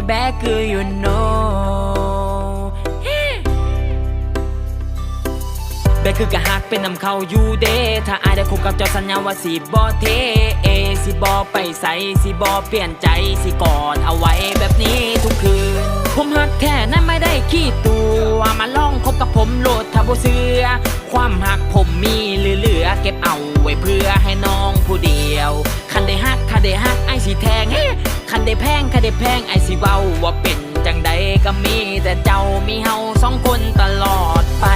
ยแบกคือ you know แบกคือกะหักเป็นนำเขาอยู่เดถ้าอายได้คบกับเจ้าสัญญาว่าสิบ่เทเอสิบ่ไปใส่สิบ่เปลี่ยนใจสิกอดเอาไว้แบบนี้ทุกคืน ผมหักแท้นั้นไม่ได้ขี้ตัวมาลองคบกับผมโหลดถ้าบ่เสือความหักผมมีเหลือๆเก็บเอาไว้เพื่อให้น้องผู้เดียว คันได้ฮักคันได้ฮักไอสิแทงเฮ คันได้แพงคันได้แพงไอสิเว้าว่าเป็นจังใดก็มีแต่เจ้ามีเฮาสองคนตลอดไป